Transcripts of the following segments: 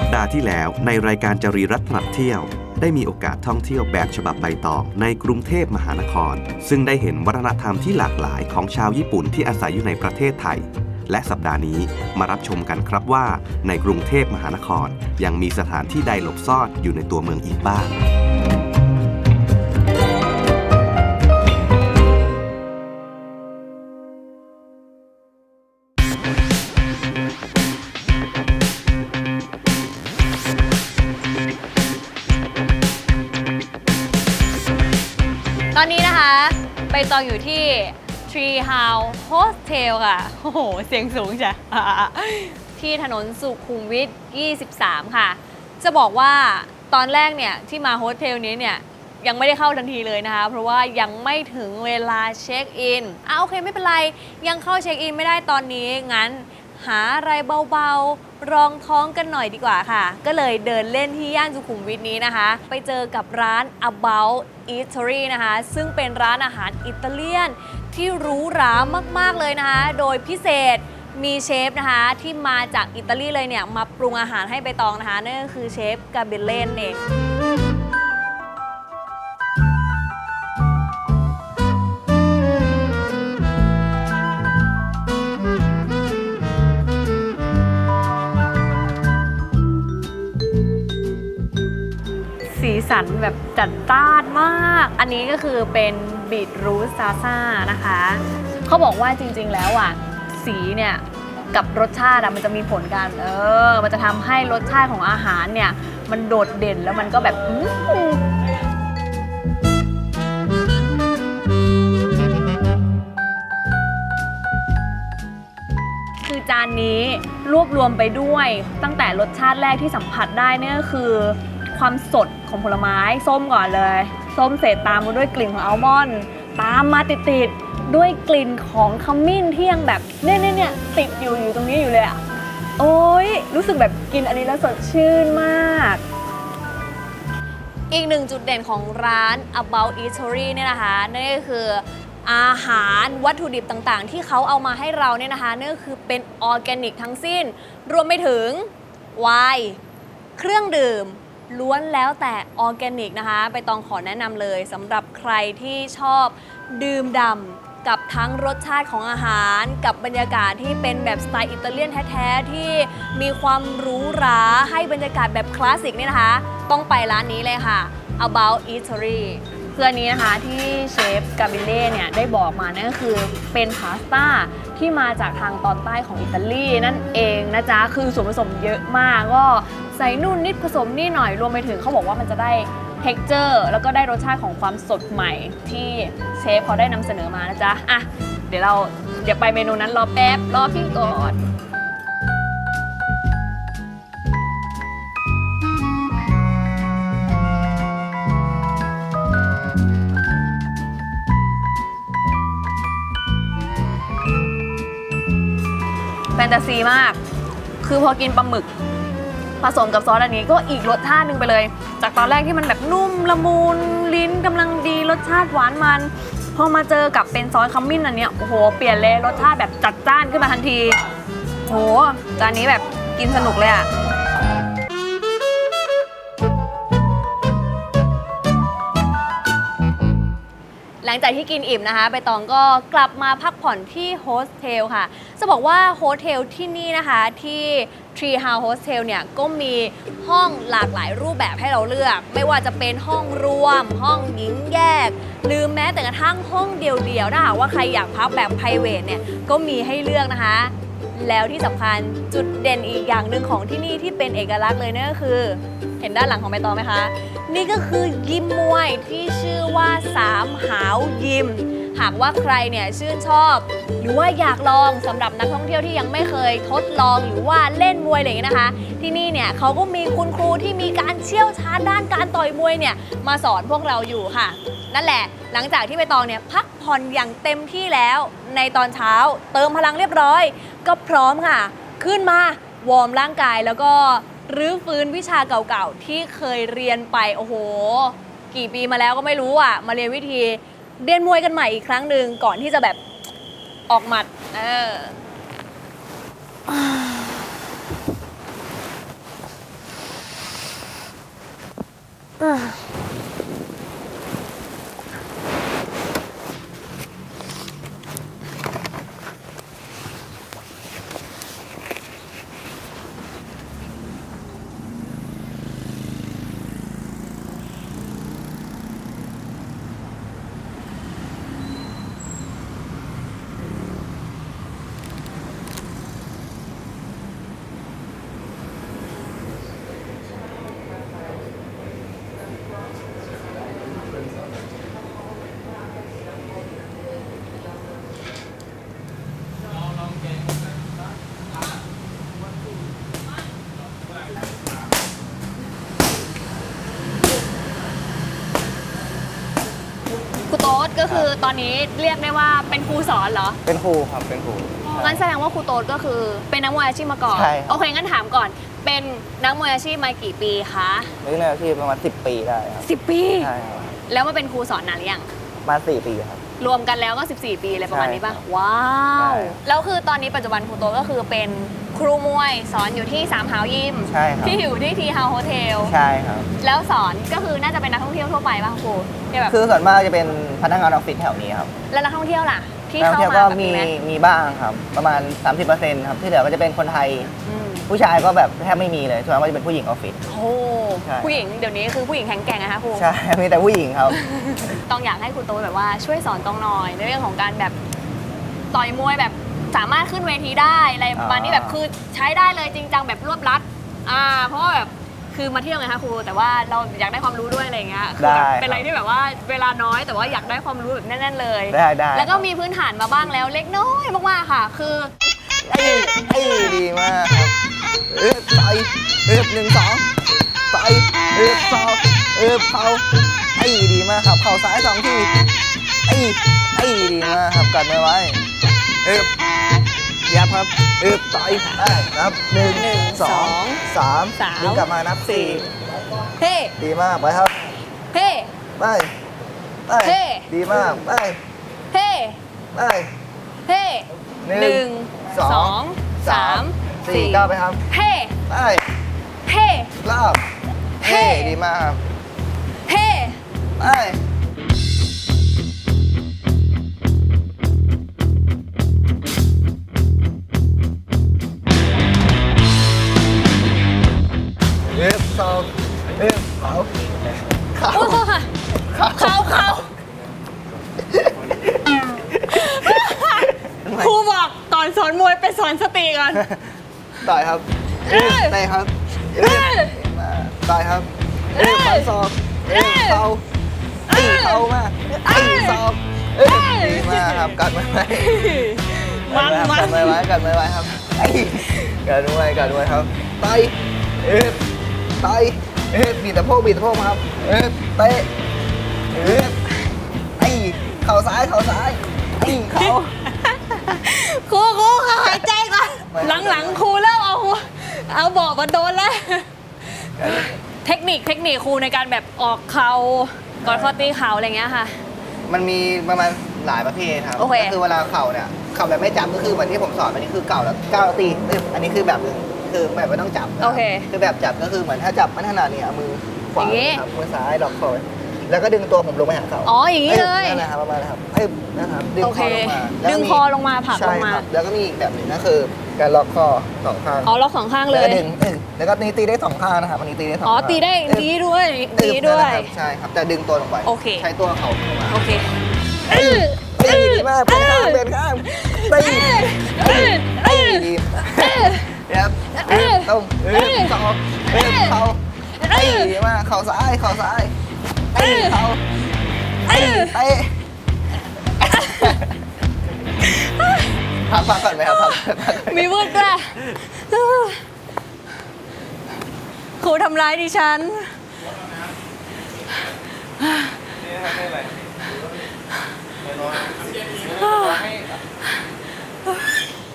สัปดาห์ที่แล้วในรายการจรีรัตน์นัดเที่ยว ได้มีโอกาสท่องเที่ยวแบบฉบับใบตองในกรุงเทพมหานคร ซึ่งได้เห็นวัฒนธรรมที่หลากหลายของชาวญี่ปุ่นที่อาศัยอยู่ในประเทศไทย และสัปดาห์นี้มารับชมกันครับว่า ในกรุงเทพมหานครยังมีสถานที่ใดหลบซ่อนอยู่ในตัวเมืองอีกบ้าง Tree House Hostel ค่ะ โอ้โห เสียงสูงจ้ะ ที่ถนนสุขุมวิท 23 ค่ะ จะบอกว่าตอนแรกเนี่ย ที่มาโฮสเทลนี้เนี่ย ยังไม่ได้เข้าทันทีเลยนะคะ เพราะว่ายังไม่ถึงเวลาเช็คอินอะโอเคไม่เป็นไร ยังเข้าเช็คอินไม่ได้ตอนนี้ งั้นหาอะไรเบาๆ รองท้องกันหน่อยดีกว่าค่ะ ก็เลยเดินเล่นที่ย่านสุขุมวิทนี้นะคะ ไปเจอกับร้าน About Eatery นะคะ ซึ่งเป็นร้านอาหารอิตาเลียน ที่หรูหรามากๆเลยนะคะ โดยพิเศษมีเชฟนะคะที่มาจากอิตาลีเลยเนี่ยมาปรุงอาหารให้ใบตองนะคะนั่นก็คือเชฟกาเบเลนเองสีสันแบบจัดจ้าน มาก อันนี้ก็คือเป็นบีทรูทซาซ่านะคะ เขาบอกว่าจริงๆแล้วอะ สีเนี่ยกับรสชาติอะมันจะมีผลกันเออ มันจะทำให้รสชาติของอาหารเนี่ย มันโดดเด่นแล้วมันก็แบบอื้อหือคือจานนี้รวบรวมไปด้วย ตั้งแต่รสชาติแรกที่สัมผัสได้เนี่ยก็คือ ความสดของผลไม้ส้มก่อนเลย ส้มเสร็จตามมาด้วยกลิ่นของอัลมอนด์ตามมาติดๆด้วยกลิ่นของขมิ้นที่ยังแบบเนี่ยเนี่ยเนี่ยติดอยู่อยู่ตรงนี้อยู่เลยอะโอ้ยรู้สึกแบบกินอันนี้แล้วสดชื่นมาก อีกหนึ่งจุดเด่นของร้าน About Eatery เนี่ยนะคะนั่นก็คืออาหารวัตถุดิบต่างๆ ที่เขาเอามาให้เราเนี่ยนะคะนั่นก็คือเป็นออร์แกนิกทั้งสิ้น รวมไปถึงไวน์เครื่องดื่ม ล้วนแล้วแต่ออร์แกนิกนะคะไปตองขอแนะนำเลยสำหรับใครที่ชอบดื่มด่ำกับทั้งรสชาติของอาหาร กับบรรยากาศที่เป็นแบบสไตล์อิตาเลียนแท้ๆ ที่มีความหรูหราให้บรรยากาศแบบคลาสสิกเนี่ยนะคะ ต้องไปร้านนี้เลยค่ะ About Eatery เพื่อนนี้นะคะที่เชฟกาบิเล่เนี่ยได้บอกมานั่นก็คือเป็นพาสต้าที่มาจากทางตอนใต้ของอิตาลีนั่นเองนะจ๊ะ คือส่วนผสมเยอะมากก็ ใส่นู่นนิดผสมนี่หน่อยรวมไปถึงเขาบอกว่ามันจะได้ texture แล้วก็ได้รสชาติของความสดใหม่ที่เชฟเขาได้นำเสนอมานะจ๊ะอะเดี๋ยวเราเดี๋ยวไปเมนูนั้นรอแป๊บรอพี่ก่อนแฟนตาซีมาก คือพอกินปลาหมึก สมกับซอสอันนี้ก็อีกรสชาติหนึ่งไปเลย จากตอนแรกที่มันแบบนุ่มละมุนลิ้นกำลังดีรสชาติหวานมันพอมาเจอกับเป็นซอสขมิ้นอันนี้โอ้โหเปลี่ยนเลยรสชาติแบบจัดจ้านขึ้นมาทันทีโหจานนี้แบบกินสนุกเลยอะหลังจากที่กินอิ่มนะคะใบตองก็กลับมาพักผ่อนที่โฮสเทลค่ะ จะบอกว่าโฮสเทลที่นี่นะคะที่ Tree House Hostel เนี่ยก็มีห้องหลากหลายรูปแบบให้เราเลือก ไม่ว่าจะเป็นห้องรวม ห้องหญิงแยก หรือแม้แต่กระทั่งห้องเดียวๆถ้าหากว่าใครอยากพักแบบ p r i v a t เนี่ยก็มีให้เลือกนะคะ แล้วที่สำคัญจุดเด่นอีกอย่างหนึ่งของที่นี่ที่เป็นเอกลักษณ์เลยนั่นก็คือ เห็นด้านหลังของใบตองไหมคะ นี่ก็คือยิมมวยที่ชื่อว่าสามหาวยิม หากว่าใครเนี่ยชื่นชอบ หรือว่าอยากลองสำหรับนักท่องเที่ยวที่ยังไม่เคยทดลองหรือว่าเล่นมวยอะไรอย่างเงี้นะคะ ที่นี่เนี่ยเขาก็มีคุณครูที่มีการเชี่ยวชาญด้านการต่อยมวยเนี่ยมาสอนพวกเราอยู่ค่ะ นั่นแหละ หลังจากที่ใบตองเนี่ยพักผ่อนอย่างเต็มที่แล้ว ในตอนเช้าเติมพลังเรียบร้อย ก็พร้อมค่ะ ขึ้นมาวอร์มร่างกายแล้วก็รื้อฟื้นวิชาเก่าๆที่เคยเรียนไปโอ้โห กี่ปีมาแล้วก็ไม่รู้อะ มาเรียนวิธี เรียนมวยกันใหม่อีกครั้งหนึ่งก่อนที่จะแบบออกหมัด เออ ก็คือตอนนี้เรียกได้ว่าเป็นครูสอนเหรอ เป็นครูครับเป็นครู งั้นแสดงว่าครูโต๊ดก็คือเป็นนักมวยอาชีพมาก่อน ใช่ครับ โอเคงั้นถามก่อน เป็นนักมวยอาชีพมากี่ปีคะเล่นในอาชีพประมาณ10 ปีได้ครับ10 ปี ใช่ครับแล้วมาเป็นครูสอนนานหรือยังประมาณ4ปีครับ รวมกันแล้วก็ 14 ปีอะไรประมาณนี้ป่ะ ใช่ครับว้าใช่วแล้วคือตอนนี้ปัจจุบันครูโต๊ดก็คือเป็น ครูมวยสอนอยู่ที่สามหาวยิมใช่ครับ ที่อยู่ที่ทีฮาวโฮเทลใช่ครับ แล้วสอนก็คือน่าจะเป็นนักท่องเที่ยวทั่วไปป่ะครูที่แบบคือส่วนมากจะเป็นพนักงานออฟฟิศแถวนี้ครับแล้วนักท่องเที่ยวล่ะ ที่นักท่องเข้าเที่ยวมาก็แบบมีนี้ไหมมีบ้างครับ ประมาณ 30%ครับที่เหลือก็จะเป็นคนไทย อืมผู้ชายก็แบบแทบไม่มีเลยส่วนมากก็จะเป็นผู้หญิงออฟฟิศ โอ้ใช่ ผู้หญิงเดี๋ยวนี้คือผู้หญิงแข็งแกร่งนะคะครู ใช่ มีแต่ผู้หญิงครับ ต้องอยากให้ครูโตแบบว่าช่วยสอนตรงหน่อยในเรื่องของการแบบต่อยมวยแบบ สามารถขึ้นเวทีได้อะไรประมาณนี้อ่าแบบคือใช้ได้เลยจริงจังแบบรวบรัดอ่าเพราะว่าแบบคือมาเที่ยวไงคะครูแต่ว่าเราอยากได้ความรู้ด้วยอะไรอย่างเงี้ยคือแบบเป็นอะไรที่แบบว่าเวลาน้อยแต่ว่าอยากได้ความรู้แบบแน่นๆเลยได้ได้แล้วก็มีพื้นฐานมาบ้างแล้วเล็กน้อยมากๆค่ะ คือไอ้ไอ้ดีมากครับเอ๊บต่อยเอ๊บหนึ่งสองต่อยเอ๊บสองเอ๊บเข่าไอ้ดีมากครับเข่าซ้ายสองทีไอ้ไอ้ดีมากครับกัดไม่ไว้เอ๊ บยับครับเอ๊บต่อยได้ครับหนึ่งหนึ่งสองสองสามสามดึงกลับมานับสี่เฮ้ดีมากไปครับเฮ้ไปไปเฮ้ดีมากไปเฮ้ไปเฮ้หนึ่งหนึ่งสองสองสามสี่สี่ก้าวไปครับเฮ้ไปเฮ้รอบเฮ้เฮ้ดีมากครับเฮ้ไป ต่อยครับเอ้ยเตะครับเอ้ยต่อยครับเอ้ฟันศอกเอ้เข่าตีเข่ามาตีศอกเอ้ยเอ้ยดีมากครับกัดไว้ไว้มันมันกัดไว้ไว้กัดไว้ไว้ครับไอ้กัดไว้กัดไว้ครับไตเอ๊ะไตเอ๊ะบีบตะโพกบีบตะโพกมาครับเอ๊ะเตะเอ๊ะไอ้เข่าซ้ายเข่าซ้ายไอ้เข่าครูครูเขาหายใจก่อน หลังๆครูเริ่มเอาเอาบอกมาโดนแล้ว เทคนิคเทคนิคครูในการแบบออกเขากอดข้อตีเขาอะไรเงี้ยค่ะ มันมีประมาณหลายประเภทครับโอเค ก็คือเวลาเข่าเนี่ยเข่าแบบไม่จับก็คือเหมือนที่ผมสอนอันนี้คือเก่าแล้วก้าวตีเอ้ยอันนี้คือแบบหนึงคือแบบไม่ต้องจับนะโอเคคือแบบจับก็คือเหมือนถ้าจับไม่ถนัดเนี่ยเอามือขวาอย่างงี้ ครับมือซ้ายดอกคอแล้วก็ดึงตัวผมลงไปหาเข่าอ๋ออย่างนี้เลย นั่นแหละครับประมาณนั้นครับเอ้ยนะครับดึงโอคเคอลงมาแล้วดึงมีคอลงมาผลักใช่ลงมา ครับแล้วก็มีอีกแบบหนึ่งก็คือ การล็อกคอสองข้างอ๋อล็อกสองข้างเลแล้วก็ยดึงอึ๊บแล้วก็นี่ตีได้สองข้างนะครับอันนี้ตีได้สองอ๋อ ข้างตีได้อึ๊บดีด้วยอึ๊ดีบด้วยนั่นแหละครับใช่ครับแต่ดึงตัวลงไปโอเค ใช้ตัวเขาเข้ามาโอเคตีดีมากเป็นข้างเป็นข้างตีตีดีครับอึ๊บตรงอึ๊บสองอึ๊บเขาตีดีมากเข่าซ้ายเข่าซ้ายตีเขาตีเตะ พักพักก่อนไหมครับพักพักก่อนมีมืดด้วยครูทำร้ายดิฉัน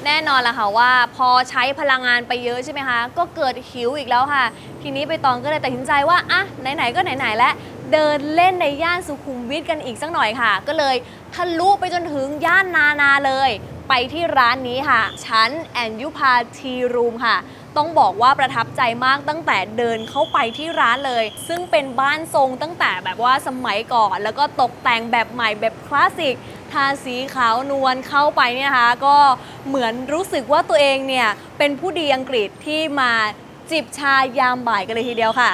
แน่นอนละค่ะว่าพอใช้พลังงานไปเยอะใช่ไหมคะ ก็เกิดหิวอีกแล้วค่ะ ทีนี้ไปตองก็เลยตัดสินใจว่า อะ ไหน ๆ ก็ไหน ๆ แล้วเดินเล่นในย่านสุขุมวิทกันอีกสักหน่อยค่ะ ก็เลย ทะลุไปจนถึงย่านนานาเลย ไปที่ร้านนี้ค่ะ ชั้นแอนยุพาทีรูมค่ะ ต้องบอกว่าประทับใจมากตั้งแต่เดินเข้าไปที่ร้านเลย ซึ่งเป็นบ้านทรงตั้งแต่แบบว่าสมัยก่อน แล้วก็ตกแต่งแบบใหม่แบบคลาสสิกทาสีขาวนวลเข้าไปเนี่ยนะคะก็เหมือนรู้สึกว่าตัวเองเนี่ยเป็นผู้ดีอังกฤษที่มาจิบชายามบ่ายกันเลยทีเดียวค่ะ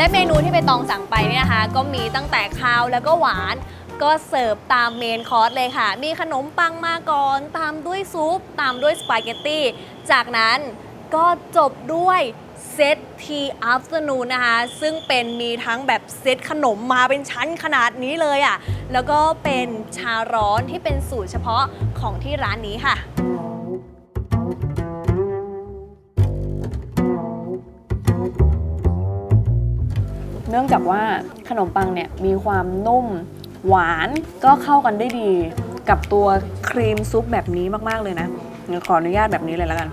และเมนูที่ใบตองสั่งไปเนี่ยนะคะ ก็มีตั้งแต่คาวแล้วก็หวาน ก็เสิร์ฟตามเมนคอร์สเลยค่ะ มีขนมปังมาก่อน ตามด้วยซุป ตามด้วยสปาเกตตี้ จากนั้นก็จบด้วยเซตทีอัฟเตอร์นูนนะคะ ซึ่งเป็นมีทั้งแบบเซตขนมมาเป็นชั้นขนาดนี้เลยอะ่ะ แล้วก็เป็นชาร้อนที่เป็นสูตรเฉพาะของที่ร้านนี้ค่ะ เนื่องจากว่าขนมปังเนี่ยมีความนุ่มหวานก็เข้ากันได้ดี กับตัวครีมซุปแบบนี้มากๆเลยนะขออนุญาตแบบนี้เลยแล้วกัน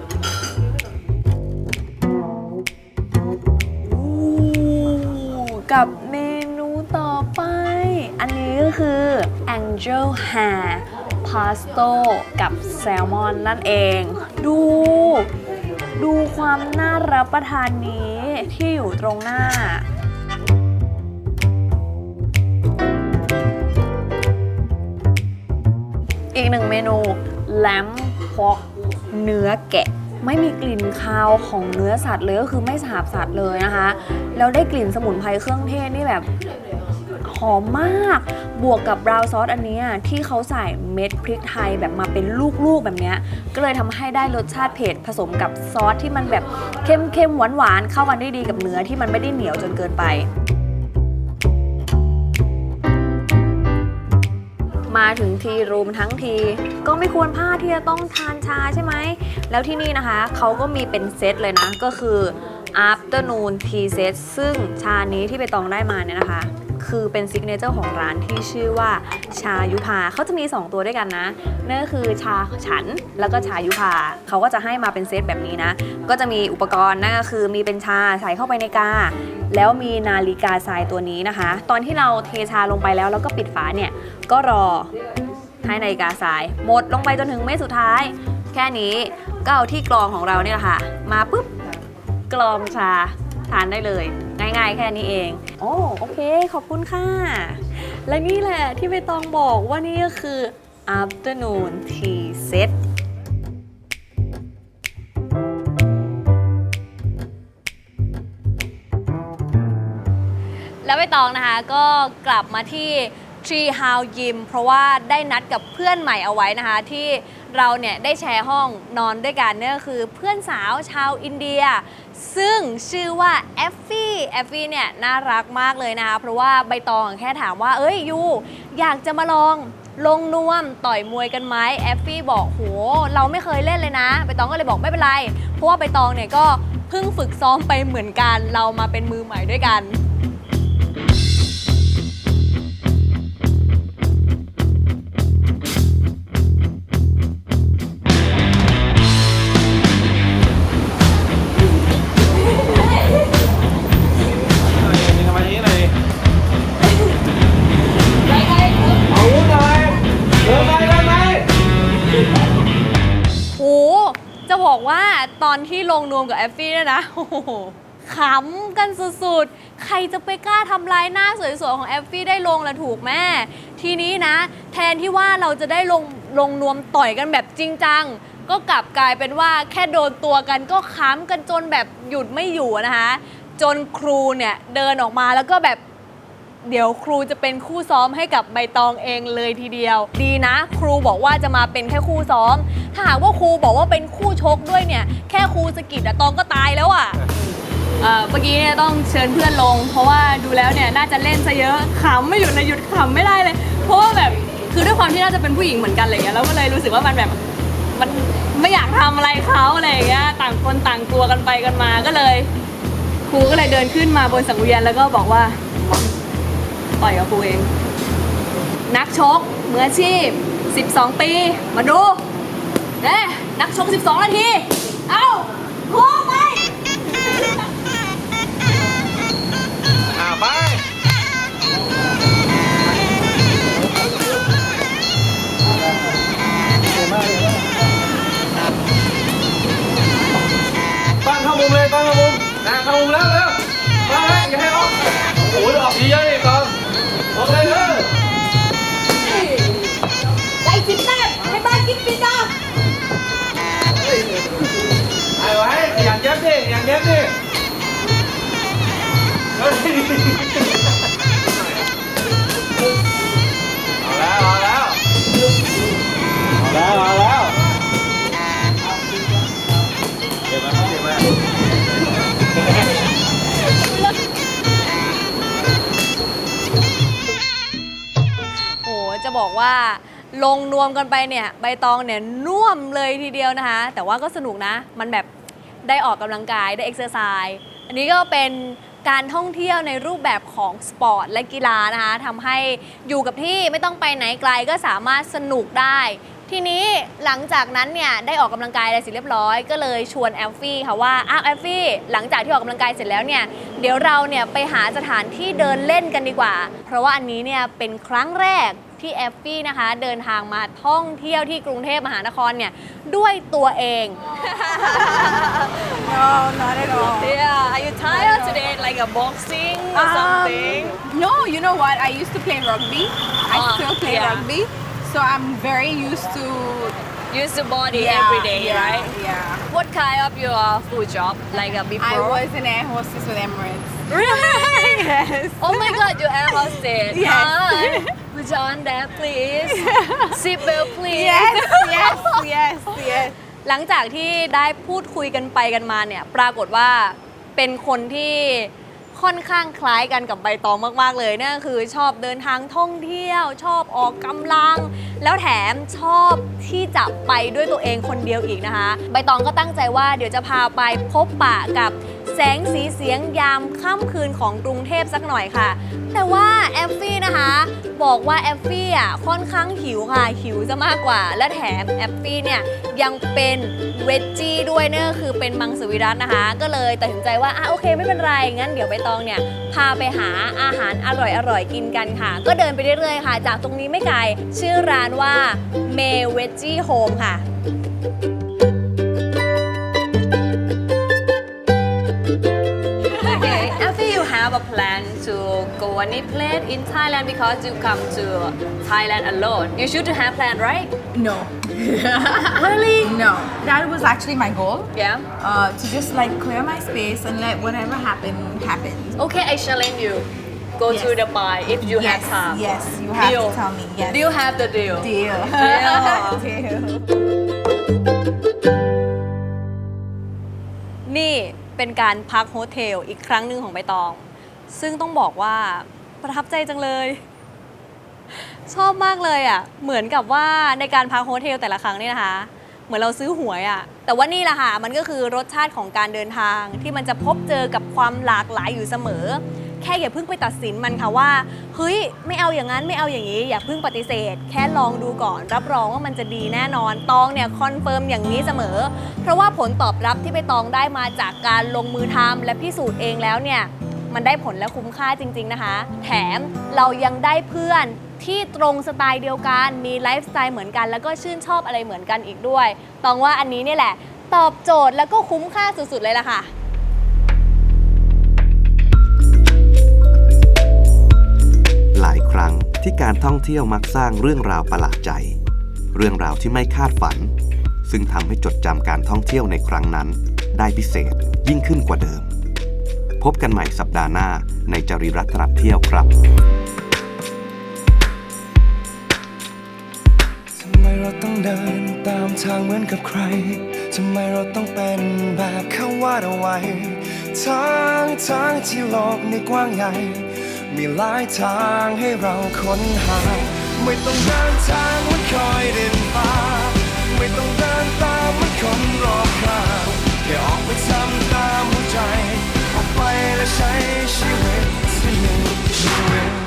กับเมนูต่อไป อันนี้ก็คือ Angel Hair Pasto กับแซลมอนนั่นเอง ดู ดูความน่ารับประทานนี้ที่อยู่ตรงหน้า อีกหนึ่งเมนูแลมพอกเนื้อแกะ ไม่มีกลิ่นคาวของเนื้อสัตว์เลยก็คือไม่สาบสัตว์เลยนะคะ แล้วได้กลิ่นสมุนไพรเครื่องเทศนี่แบบหอมมาก บวกกับบราว์ซอสอันนี้ที่เขาใส่เม็ดพริกไทยแบบมาเป็นลูกๆแบบนี้ ก็เลยทำให้ได้รสชาติเผ็ดผสมกับซอสที่มันแบบเข้มๆหวานๆเข้ากันได้ดีกับเนื้อที่มันไม่ได้เหนียวจนเกินไป มาถึงทีรูมทั้งที ก็ไม่ควรพลาดที่จะต้องทานชาใช่ไหม แล้วที่นี่นะคะ เขาก็มีเป็นเซตเลยนะ ก็คือ afternoon tea set ซึ่งชานี้ที่ไปตองได้มาเนี่ยนะคะ คือเป็นซิกเนเจอร์ของร้านที่ชื่อว่าชายุพาเขาจะมี 2 ตัวด้วยกันนะนั่นก็คือชาฉันแล้วก็ชายุพาเขาก็จะให้มาเป็นเซตแบบนี้นะ ก็จะมีอุปกรณ์นั่นก็คือมีเป็นชาใส่เข้าไปในกา แล้วมีนาฬิกาทรายตัวนี้นะคะ ตอนที่เราเทชาลงไปแล้วแล้วก็ปิดฝาเนี่ย ก็รอให้นาฬิกาทรายหมดลงไปจนถึงเม็ดสุดท้าย แค่นี้ก็เอาที่กรองของเราเนี่ยแหละค่ะ มาปุ๊บกรองชาทานได้เลย ง่ายๆ แค่นี้เอง โอ้โอเค ขอบคุณค่ะ และนี่แหละที่ใบตองบอกว่านี่ก็คือ afternoon tea set แล้วใบตองนะคะก็กลับมาที่ Tree House Gym เพราะว่าได้นัดกับเพื่อนใหม่เอาไว้นะคะ ที่เราเนี่ยได้แชร์ห้องนอนด้วยกันเนี่ยก็คือเพื่อนสาวชาวอินเดีย ซึ่งชื่อว่าแอฟฟี่แอฟฟี่เนี่ยน่ารักมากเลยนะคะ เพราะว่าใบตองแค่ถามว่า เอ้ยยูอยากจะมาลองลงนวมต่อยมวยกันไหมแอฟฟี่บอกโหเราไม่เคยเล่นเลยนะใบตองก็เลยบอกไม่เป็นไร เพราะว่าใบตองเนี่ยก็เพิ่งฝึกซ้อมไปเหมือนกันเรามาเป็นมือใหม่ด้วยกัน ตอนที่ลงนวมกับแอฟฟี่เนี่ยนะโอ้โหขำกันสุดๆ ใครจะไปกล้าทำลายหน้าสวยๆ ของแอฟฟี่ได้ลงละถูกแม่ ทีนี้นะ แทนที่ว่าเราจะได้ลงลงนวมต่อยกันแบบจริงจัง ก็กลับกลายเป็นว่าแค่โดนตัวกันก็ค้ำกันจนแบบหยุดไม่อยู่นะคะ จนครูเนี่ยเดินออกมาแล้วก็แบบ เดี๋ยวครูจะเป็นคู่ซ้อมให้กับใบตองเองเลยทีเดียว ดีนะ ครูบอกว่าจะมาเป็นแค่คู่ซ้อม ถ้าหากว่าครูบอกว่าเป็นคู่ชกด้วยเนี่ย แค่ครูสะกิดอะตองก็ตายแล้วอะเอ่อเมื่อกี้เนี่ยต้องเชิญเพื่อนลง เพราะว่าดูแล้วเนี่ยน่าจะเล่นซะเยอะขำไม่หยุดเลยหยุดขำไม่ได้เลย เพราะว่าแบบคือด้วยความที่น่าจะเป็นผู้หญิงเหมือนกันอะไรเงี้ยเราก็เลยรู้สึกว่ามันแบบมันไม่อยากทำอะไรเขาอะไรอย่างเงี้ยต่างคนต่างกลัวกันไปกันมาก็เลย ครูก็เลยเดินขึ้นมาบนสังเวียนแล้วก็บอกว่า ต่อยกับครูเอง นักชกมืออาชีพ 12 ปี มาดูเด้นักชก 12 นาที เอ้าครูไปอ่าไปตั้งเข้ามุมเลยตั้งเข้ามุมนะเข้ามุมแล้วเร็ว บดิอยากเย็บดิเฮ้ยเอาแล้วเอาแล้วเอาแล้วเอาแล้วเดี๋ยวมาเดี๋ยวมาโอ้โหจะบอกว่าลงนวมกันไปเนี่ย ใบตองเนี่ยน่วมเลยทีเดียวนะคะ แต่ว่าก็สนุกนะ มันแบบ ได้ออกกำลังกายได้เอ็กซ์เซอร์ไซส์อันนี้ก็เป็นการท่องเที่ยวในรูปแบบของสปอร์ตและกีฬานะคะทำให้อยู่กับที่ไม่ต้องไปไหนไกลก็สามารถสนุกได้ ทีนี้หลังจากนั้นเนี่ยได้ออกกำลังกายอะไรเสร็จเรียบร้อย ก็เลยชวนแอลฟี่ค่ะว่าอ้าวแอลฟี่หลังจากที่ออกกำลังกายเสร็จแล้วเนี่ยเดี๋ยวเราเนี่ยไปหาสถานที่เดินเล่นกันดีกว่า เพราะว่าอันนี้เนี่ยเป็นครั้งแรก ที่แอฟฟี่นะคะเดินทางมาท่องเที่ยวที่กรุงเทพมหานครเนี่ยด้วยตัวเอง No, not at all. Yeah are you tired today like a boxing or Um, something No, you know what? I used to play rugby. I Ah, still play yeah. rugby. So I'm very used to use the body yeah, every day yeah, right Yeah. what kind of your full job like a before I was an air hostess with Emirates. Really? Yes. Oh my god, you air hostess. Yes. Hi. Put on that please. Seat belt please. Yes, yes, yes, yes. หลังจากที่ได้พูดคุยกันไปกันมาเนี่ย ปรากฏว่าเป็นคนที่ค่อนข้างคล้ายกันกับใบตองมาก ๆ เลยนั่นก็คือชอบเดินทางท่องเที่ยว ชอบออกกำลัง แล้วแถมชอบที่จะไปด้วยตัวเองคนเดียวอีกนะคะ ใบตองก็ตั้งใจว่าเดี๋ยวจะพาไปพบปะกับ แสงสีเสียงยามค่ำคืนของกรุงเทพสักหน่อยค่ะ แต่ว่าแอฟฟี่นะคะ บอกว่าแอฟฟี่อะค่อนข้างหิวค่ะ หิวจะมากกว่า และแถมแอฟฟี่เนี่ยยังเป็นเวจจี้ด้วยเนี่ยคือเป็นมังสวิรัตนะคะ ก็เลยตัดสินใจว่าอะโอเคไม่เป็นไร งั้นเดี๋ยวใบตองเนี่ยพาไปหาอาหารอร่อยๆกินกันค่ะ ก็เดินไปเรื่อยๆค่ะ จากตรงนี้ไม่ไกล ชื่อร้านว่าเมเวจจี้โฮมค่ะ a plan to go any place in Thailand because you come to Thailand alone, you should have plan, right? No. Really? No. That was actually my goal. Yeah. Uh, to just like clear my space and let whatever happen happen. Okay, I challenge you. Go Yes. to the bar if you yes, have time. yes, you have Deal. to tell me. Yes. Do you have the deal? Deal. Deal. Deal. นี่เป็นการพักโฮเทลอีกครั้งหนึ่งของใบตอง ซึ่งต้องบอกว่าประทับใจจังเลย ชอบมากเลยอะ เหมือนกับว่าในการพักโฮเทลแต่ละครั้งเนี่ยนะคะ เหมือนเราซื้อหวยอะ แต่ว่านี่แหละค่ะ มันก็คือรสชาติของการเดินทางที่มันจะพบเจอกับความหลากหลายอยู่เสมอ แค่อย่าเพิ่งไปตัดสินมันค่ะว่าเฮ้ยไม่เอาอย่างนั้นไม่เอาอย่างนี้ อย่าเพิ่งปฏิเสธ แค่ลองดูก่อน รับรองว่ามันจะดีแน่นอนตองเนี่ยคอนเฟิร์มอย่างนี้เสมอ เพราะว่าผลตอบรับที่ไปตองได้มาจากการลงมือทำและพิสูจน์เองแล้วเนี่ย มันได้ผลและคุ้มค่าจริง ๆนะคะ แถมเรายังได้เพื่อนที่ตรงสไตล์เดียวกัน มีไลฟ์สไตล์เหมือนกัน แล้วก็ชื่นชอบอะไรเหมือนกันอีกด้วย ตองว่าอันนี้นี่แหละ ตอบโจทย์แล้วก็คุ้มค่าสุดๆเลยล่ะค่ะหลายครั้งที่การท่องเที่ยวมักสร้างเรื่องราวประหลาดใจ เรื่องราวที่ไม่คาดฝัน ซึ่งทำให้จดจำการท่องเที่ยวในครั้งนั้น ได้พิเศษยิ่งขึ้นกว่าเดิม พบกันใหม่สัปดาห์หน้าในจริรัตน์เที่ยวครับทำไมเราต้องเดินตามทางเหมือนกับใคร ทำไมเราต้องเป็นแบบเขาวาเอาไว้ ทางทางที่โลกนกว้างใหญ่ มีหลายทางให้เราค้นหา ไม่ต้องเดินทางมันคอยเดินฟ้า ไม่ต้องเดินตามมันคนรอข้างแค่ออกไปทำตามหัวใจ 快乐，谁是为此人？是为。